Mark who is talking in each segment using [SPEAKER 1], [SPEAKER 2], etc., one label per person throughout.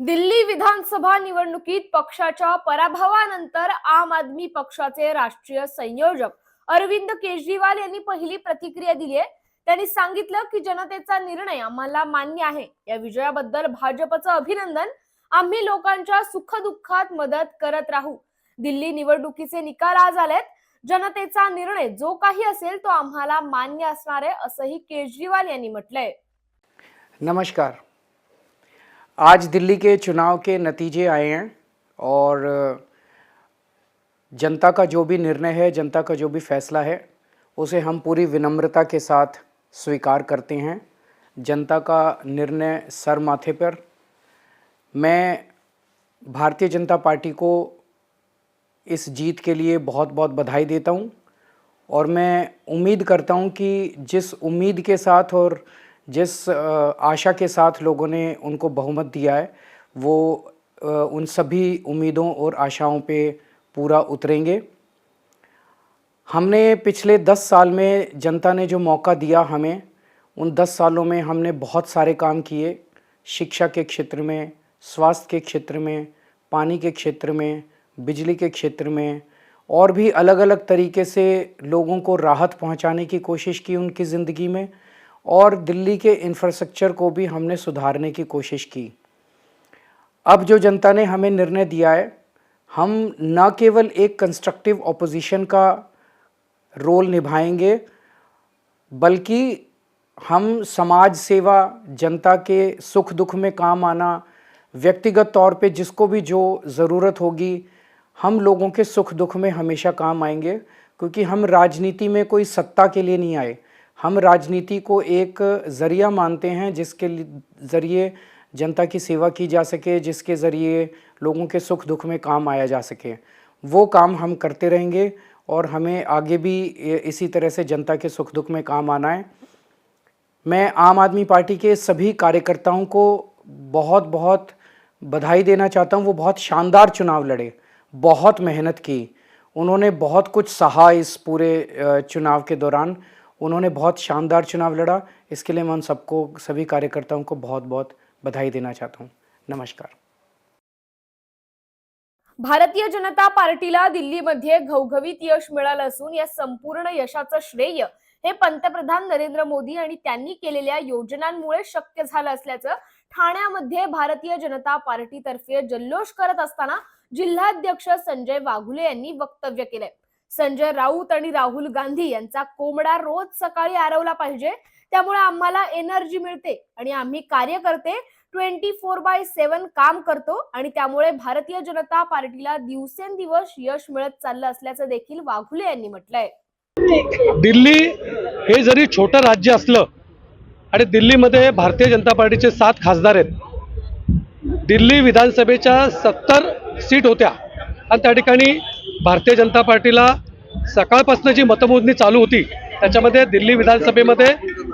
[SPEAKER 1] दिल्ली विधानसभा निवडणुकीत पक्षाच्या पराभवानंतर आम आदमी पक्षाचे राष्ट्रीय संयोजक अरविंद केजरीवाल यांनी पहिली प्रतिक्रिया दिली आहे. त्यांनी सांगितलं की जनतेचा निर्णय आम्हाला मान्य आहे. या विजयाबद्दल भाजपचं अभिनंदन. आम्ही लोकांच्या सुखदुःखात मदत करत राहू. दिल्ली निवडणुकीचे निकाल आज आलेत. जनतेचा निर्णय जो काही असेल तो आम्हाला मान्य असणार आहे असंही केजरीवाल यांनी म्हटलंय.
[SPEAKER 2] नमस्कार. आज दिल्ली के चुनाव के नतीजे आए हैं और, जनता का जो भी निर्णय है, जनता का जो भी फैसला है, उसे हम पूरी विनम्रता के साथ स्वीकार करते हैं। जनता का निर्णय सर माथे पर। मैं भारतीय जनता पार्टी को इस जीत के लिए बहुत बहुत बधाई देता हूँ और मैं उम्मीद करता हूँ कि जिस उम्मीद के साथ और जिस आशा के साथ लोगों ने उनको बहुमत दिया है, वो उन सभी उम्मीदों और आशाओं पे पूरा उतरेंगे। हमने पिछले दस साल में जनता ने जो मौका दिया हमें, उन दस सालों में हमने बहुत सारे काम किए। शिक्षा के क्षेत्र में, स्वास्थ्य के क्षेत्र में, पानी के क्षेत्र में, बिजली के क्षेत्र में, और भी अलग अलग तरीके से लोगों को राहत पहुँचाने की कोशिश की उनकी ज़िंदगी में। और दिल्ली के इंफ्रास्ट्रक्चर को भी हमने सुधारने की कोशिश की। अब जो जनता ने हमें निर्णय दिया है, हम न केवल एक कंस्ट्रक्टिव ऑपोजिशन का रोल निभाएँगे, बल्कि हम समाज सेवा, जनता के सुख दुख में काम आना, व्यक्तिगत तौर पे जिसको भी जो ज़रूरत होगी, हम लोगों के सुख दुख में हमेशा काम आएँगे, क्योंकि हम राजनीति में कोई सत्ता के लिए नहीं आए। हम राजनीति को एक ज़रिया मानते हैं, जिसके ज़रिए जनता की सेवा की जा सके, जिसके ज़रिए लोगों के सुख दुख में काम आया जा सके। वो काम हम करते रहेंगे और हमें आगे भी इसी तरह से जनता के सुख दुख में काम आना है। मैं आम आदमी पार्टी के सभी कार्यकर्ताओं को बहुत बहुत बधाई देना चाहता हूँ। वो बहुत शानदार चुनाव लड़े, बहुत मेहनत की। उन्होंने बहुत कुछ सहा इस पूरे चुनाव के दौरान। उन्होंने बहुत शानदार चुनाव लड़ा। इसके लिए मैं उन सबको सभी कार्यकर्ताओं को बहुत बहुत बधाई देना चाहता हूँ। नमस्कार।
[SPEAKER 1] भारतीय जनता पार्टीला दिल्लीमध्ये घवघवीत यश मिळालं असून या संपूर्ण यशाचं श्रेय हे पंतप्रधान नरेंद्र मोदी आणि त्यांनी केलेल्या योजनांमुळे शक्य झालं असल्याचं ठाण्यामध्ये भारतीय जनता पार्टीतर्फे जल्लोष करत असताना जिल्हाध्यक्ष संजय वाघुले यांनी वक्तव्य केलंय. संजय राऊत आणि राहुल गांधी यांचा कोंबडा रोज सकाळी आरवला पाहिजे. त्यामुळे आम्हाला एनर्जी मिळते आणि आम्ही कार्यकर्ते ट्वेंटी फोर बाय सेव्हन काम करतो आणि त्यामुळे भारतीय जनता पार्टीला दिवसेंदिवस यश मिळत चाललं असल्याचं देखील वाघुले यांनी म्हटलंय.
[SPEAKER 3] दिल्ली हे जरी छोटं राज्य असलं आणि दिल्लीमध्ये भारतीय जनता पार्टीचे सात खासदार आहेत. दिल्ली विधानसभेच्या सत्तर सीट होत्या. आणि त्या ठिकाणी भारतीय जनता पार्टीला सकाळपासून जी मतमोजणी चालू होती त्याच्यामध्ये दिल्ली विधानसभेमध्ये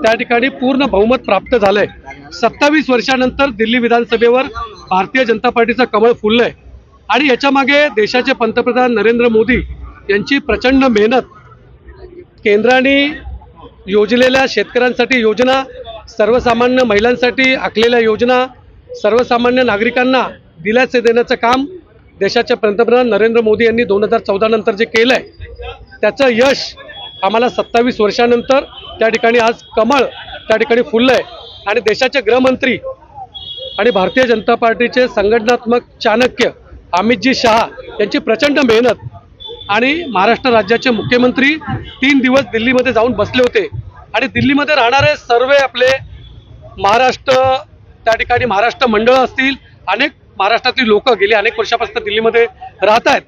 [SPEAKER 3] त्या ठिकाणी पूर्ण बहुमत प्राप्त झालंय. सत्तावीस वर्षानंतर दिल्ली विधानसभेवर भारतीय जनता पार्टीचं कमळ फुललंय. आणि याच्यामागे देशाचे पंतप्रधान नरेंद्र मोदी यांची प्रचंड मेहनत केंद्राने योजलेल्या शेतकऱ्यांसाठी योजना सर्वसामान्य महिलांसाठी आखलेल्या योजना सर्वसामान्य नागरिकांना दिलासे देण्याचं काम देशाचे पंतप्रधान नरेंद्र मोदी यांनी दोन हजार चौदा नंतर जे केलं आहे त्याचं यश आम्हाला सत्तावीस वर्षानंतर त्या ठिकाणी आज कमळ त्या ठिकाणी फुललं आहे आणि देशाचे गृहमंत्री आणि भारतीय जनता पार्टीचे संघटनात्मक चाणक्य अमितजी शहा यांची प्रचंड मेहनत आणि महाराष्ट्र राज्याचे मुख्यमंत्री तीन दिवस दिल्लीमध्ये जाऊन बसले होते. आणि दिल्लीमध्ये राहणारे सर्व आपले महाराष्ट्र त्या ठिकाणी महाराष्ट्र मंडळ असतील अनेक महाराष्ट्रातील लोक गेली अनेक वर्षापासून दिल्लीमध्ये राहत आहेत.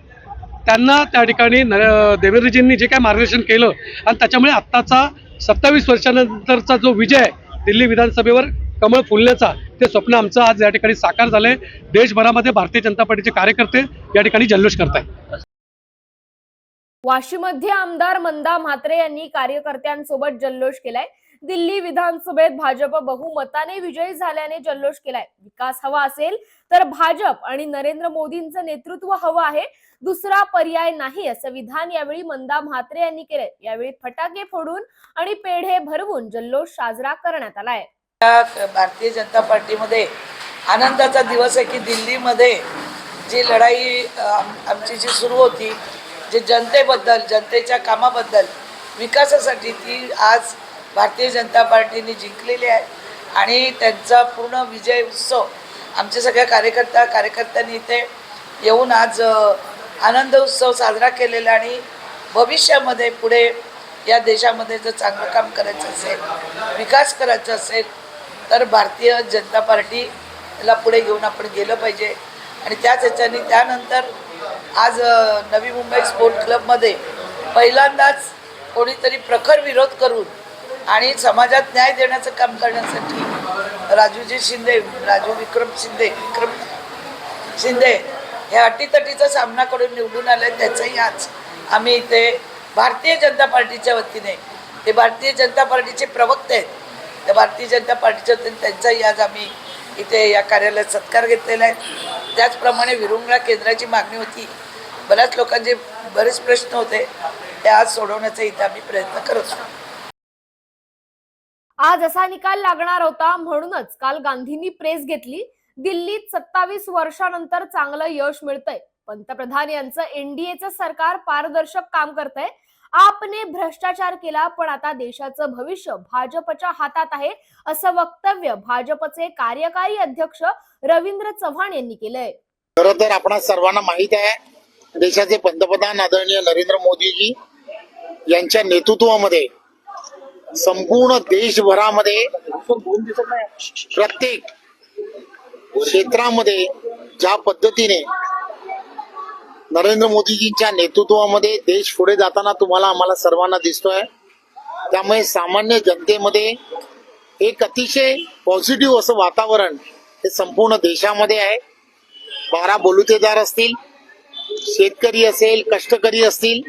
[SPEAKER 3] त्यांना त्या ठिकाणी न देवेंद्रजींनी जे काय मार्गदर्शन केलं आणि त्याच्यामुळे आत्ताचा सत्तावीस वर्षानंतरचा जो विजय आहे दिल्ली विधानसभेवर कमळ फुलण्याचा ते स्वप्न आमचं आज या ठिकाणी साकार झालंय. देशभरामध्ये भारतीय जनता पार्टीचे कार्यकर्ते या ठिकाणी जल्लोष करतायत.
[SPEAKER 1] वाशीमध्ये आमदार मंदा म्हात्रे यांनी कार्यकर्त्यांसोबत जल्लोष केलाय. दिल्ली विधानसभेत भाजप बहुमताने विजयी झाल्याने जल्लोष केलाय. विकास हवा असेल तर भाजप आणि नरेंद्र मोदींचं नेतृत्व हवं आहे. दुसरा पर्याय नाही असं विधान यावेळी मंदा म्हात्रे यांनी केलंय. यावेळी फटाके फोडून आणि पेढे भरवून जल्लोष साजरा करण्यात आलाय.
[SPEAKER 4] भारतीय जनता पार्टीमध्ये आनंदाचा दिवस आहे की दिल्लीमध्ये जी लढाई आमची जी सुरू होती जे जनतेबद्दल जनतेच्या कामाबद्दल विकासासाठी ती आज भारतीय जनता पार्टीने जिंकलेली आहे. आणि त्यांचा पूर्ण विजय उत्सव आमच्या सगळ्या कार्यकर्ता कार्यकर्त्यांनी इथे येऊन आज आनंद उत्सव साजरा केलेला आणि भविष्यामध्ये पुढे या देशामध्ये जर चांगलं काम करायचं असेल विकास करायचा असेल तर भारतीय जनता पार्टीला पुढे घेऊन आपण गेलं पाहिजे. आणि त्याच ह्याच्याने त्यानंतर आज नवी मुंबई स्पोर्ट क्लबमध्ये पहिल्यांदाच कोणीतरी प्रखर विरोध करून आणि समाजात न्याय देण्याचं काम करण्यासाठी राजूजी शिंदे राजू विक्रम शिंदे विक्रम शिंदे हे अटीतटीचा सामना करून निवडून आले त्याचंही आज आम्ही इथे भारतीय जनता पार्टीच्या वतीने ते भारतीय जनता पार्टीचे प्रवक्ते आहेत. त्या भारतीय जनता पार्टीच्या वतीने त्यांचाही आज आम्ही इथे या कार्यालयात सत्कार घेतलेला आहे. त्याचप्रमाणे विरुंगळा केंद्राची मागणी होती. बऱ्याच लोकांचे बरेच प्रश्न होते. ते आज सोडवण्याचा इथे आम्ही प्रयत्न करत होतो
[SPEAKER 1] आज असा निकाल लागणार होता म्हणूनच काल गांधींनी प्रेस घेतली. दिल्लीत सत्तावीस वर्षानंतर चांगलं यश मिळतंय. पंतप्रधान यांचं एनडीएचं सरकार पारदर्शक काम करतंय. आपने भ्रष्टाचार केला पण आता देशाचं भविष्य भाजपच्या हातात आहे असं वक्तव्य भाजपचे कार्यकारी अध्यक्ष रवींद्र चव्हाण यांनी केलंय.
[SPEAKER 5] खर तर आपण सर्वांना माहीत आहे देशाचे पंतप्रधान आदरणीय नरेंद्र मोदीजी यांच्या नेतृत्वामध्ये संपूर्ण देशभरामध्ये प्रत्येक क्षेत्रामध्ये ज्या पद्धतीने नरेंद्र मोदीजींच्या नेतृत्वामध्ये देश पुढे जाताना तुम्हाला आम्हाला सर्वांना दिसतोय त्यामुळे सामान्य जनतेमध्ये एक अतिशय पॉझिटिव्ह असं वातावरण हे संपूर्ण देशामध्ये आहे. बारा बलुतेदार असतील शेतकरी असेल कष्टकरी असतील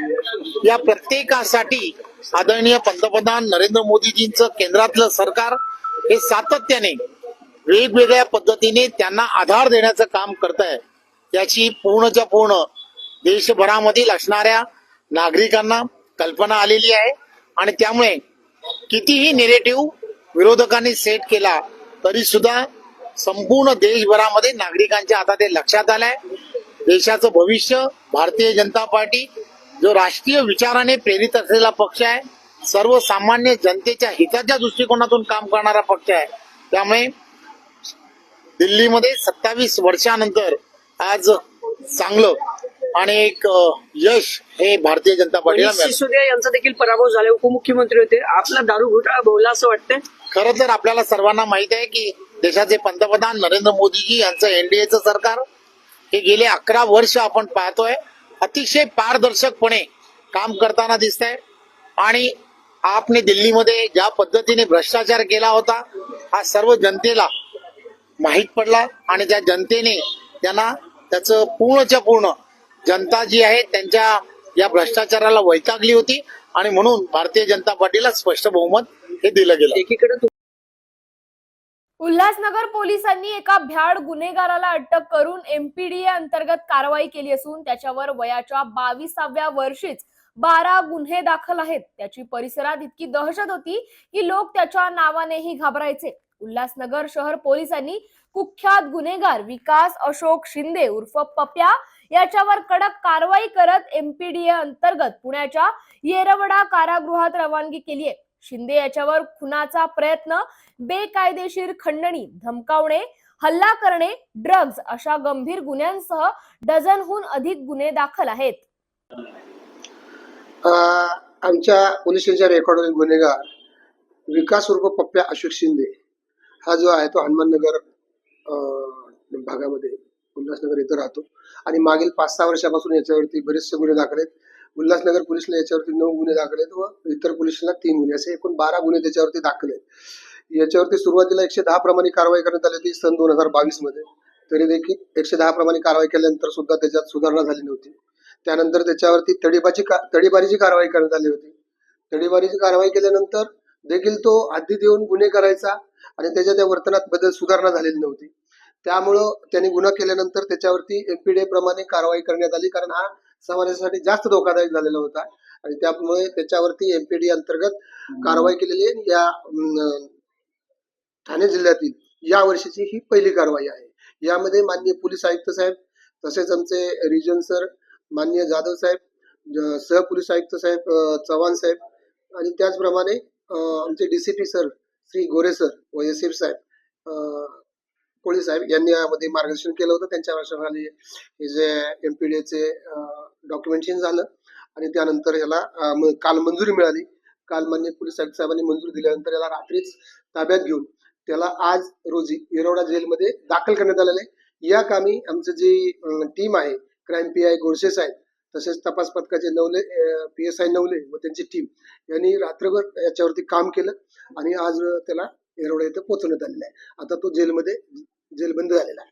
[SPEAKER 5] या प्रत्येकासाठी आदरणीय पंतप्रधान नरेंद्र मोदीजींचं केंद्रातलं सरकार हे सातत्याने वेगवेगळ्या पद्धतीने त्यांना आधार देण्याचं काम करत आहे याची पूर्णच्या पूर्ण देशभरामधील असणाऱ्या नागरिकांना कल्पना आलेली आहे. आणि त्यामुळे कितीही निगेटिव्ह विरोधकांनी सेट केला तरी सुद्धा संपूर्ण देशभरामध्ये नागरिकांच्या आता ते लक्षात आलंय. देशाचं भविष्य भारतीय जनता पार्टी जो राष्ट्रीय विचाराने प्रेरित असलेला पक्ष आहे सर्वसामान्य जनतेच्या हिताच्या दृष्टिकोनातून काम करणारा पक्ष आहे. त्यामुळे दिल्लीमध्ये सत्तावीस वर्षानंतर आज चांगलं आणि एक यश हे भारतीय जनता पार्टीला मिळालं.
[SPEAKER 6] सिसोदिया यांचा देखील पराभव झाला उपमुख्यमंत्री होते. आपला दारू घोटाळा भोवला असं वाटतंय?
[SPEAKER 5] खरं तर आपल्याला सर्वांना माहीत आहे की देशाचे पंतप्रधान नरेंद्र मोदीजी यांचं एनडीएचं सरकार हे गेले अकरा वर्ष आपण पाहतोय. अतिशय पारदर्शकपणे काम करताना दिसत आहे आणि आपने दिल्लीमध्ये ज्या पद्धतीने भ्रष्टाचार केला होता हा सर्व जनतेला माहीत पडला आणि त्या जनतेने त्यांना त्याचं पूर्णच्या पूर्ण जनता जी आहे त्यांच्या या भ्रष्टाचाराला वैतागली होती. आणि म्हणून भारतीय जनता पार्टीला स्पष्ट बहुमत हे दिलं गेलं.
[SPEAKER 6] एकीकडे
[SPEAKER 1] उल्हासनगर पोलिसांनी एका भ्याड गुन्हेगाराला अटक करून एमपीडीए अंतर्गत कारवाई केली असून त्याच्यावर वयाच्या बावीसाव्या वर्षीच बारा गुन्हे दाखल आहेत. त्याची परिसरात इतकी दहशत होती की लोक त्याच्या नावानेही घाबरायचे. उल्हासनगर शहर पोलिसांनी कुख्यात गुन्हेगार विकास अशोक शिंदे उर्फ पप्या याच्यावर कडक कारवाई करत एमपीडीए अंतर्गत पुण्याच्या येरवडा कारागृहात रवानगी केली आहे. शिंदे याच्यावर खुनाचा प्रयत्न बेकायदेशीर खंडणी धमकावणे हल्ला करणे ड्रग्ज अशा गंभीर गुन्ह्यांसह डझनहून अधिक गुन्हे दाखल आहेत.
[SPEAKER 7] अं, आमच्या पोलिसांच्या रेकॉर्ड रेकॉर्डवरील गुन्हेगार विकास रूप पप्प्या अशोक शिंदे हा जो आहे तो हनुमाननगर अं, भागामध्ये उल्हासनगर इथं राहतो. आणि मागील पाच सहा वर्षापासून याच्यावरती बरेचसे गुन्हे दाखल आहेत. उल्हासनगर पोलिसला याच्यावरती नऊ गुन्हे दाखल आहेत व इतर पोलिसांना तीन गुन्हे असे एकूण बारा गुन्हे त्याच्यावरती दाखल आहेत. याच्यावरती सुरुवातीला एकशे दहा प्रमाणे कारवाई करण्यात आली होती सन दोन हजार बावीसमध्ये. तरी देखील एकशे दहा प्रमाणे कारवाई केल्यानंतर सुद्धा त्याच्यात सुधारणा झाली नव्हती. त्यानंतर त्याच्यावरती तडीबाची का तडीबारीची कारवाई करण्यात आली होती. तडीबारीची कारवाई केल्यानंतर देखील तो हद्दीत येऊन गुन्हे करायचा आणि त्याच्या त्या वर्तनात बदल सुधारणा झालेली नव्हती. त्यामुळं त्यांनी गुन्हा केल्यानंतर त्याच्यावरती एमपीडे प्रमाणे कारवाई करण्यात आली. कारण हा समाजासाठी जास्त धोकादायक झालेला होता. आणि त्यामुळे त्याच्यावरती एमपीडी अंतर्गत कारवाई केलेली आहे. या ठाणे जिल्ह्यातील या वर्षीची ही पहिली कारवाई आहे. यामध्ये माननीय पोलीस आयुक्त साहेब तसेच आमचे रिजन सर माननीय जाधव साहेब ज- सहपोलीस आयुक्त साहेब चव्हाण साहेब आणि त्याचप्रमाणे आमचे DCP sir Shri Gore sir व एफ साहेब कोळी साहेब यांनी यामध्ये मार्गदर्शन केलं होतं. त्यांच्या वर्षाखाली हे जे एम पी डी एचे डॉक्युमेंटेशन झालं. आणि त्यानंतर याला काल मंजुरी मिळाली. काल मान्य पोलीस आयुक्त साहेबांनी मंजुरी दिल्यानंतर याला रात्रीच ताब्यात घेऊन त्याला आज रोजी येरवडा जेलमध्ये दाखल करण्यात आलेलं आहे. या कामी आमचं जी टीम आहे क्राईम पी आय गोडसे साहेब तसेच तपास पथकाचे Navale P S I Navale व त्यांची टीम यांनी रात्रभर याच्यावरती काम केलं आणि आज त्याला येरवडा इथं पोहोचवण्यात आलेलं आहे. आता तो जेलमध्ये जेलबंद झालेला आहे.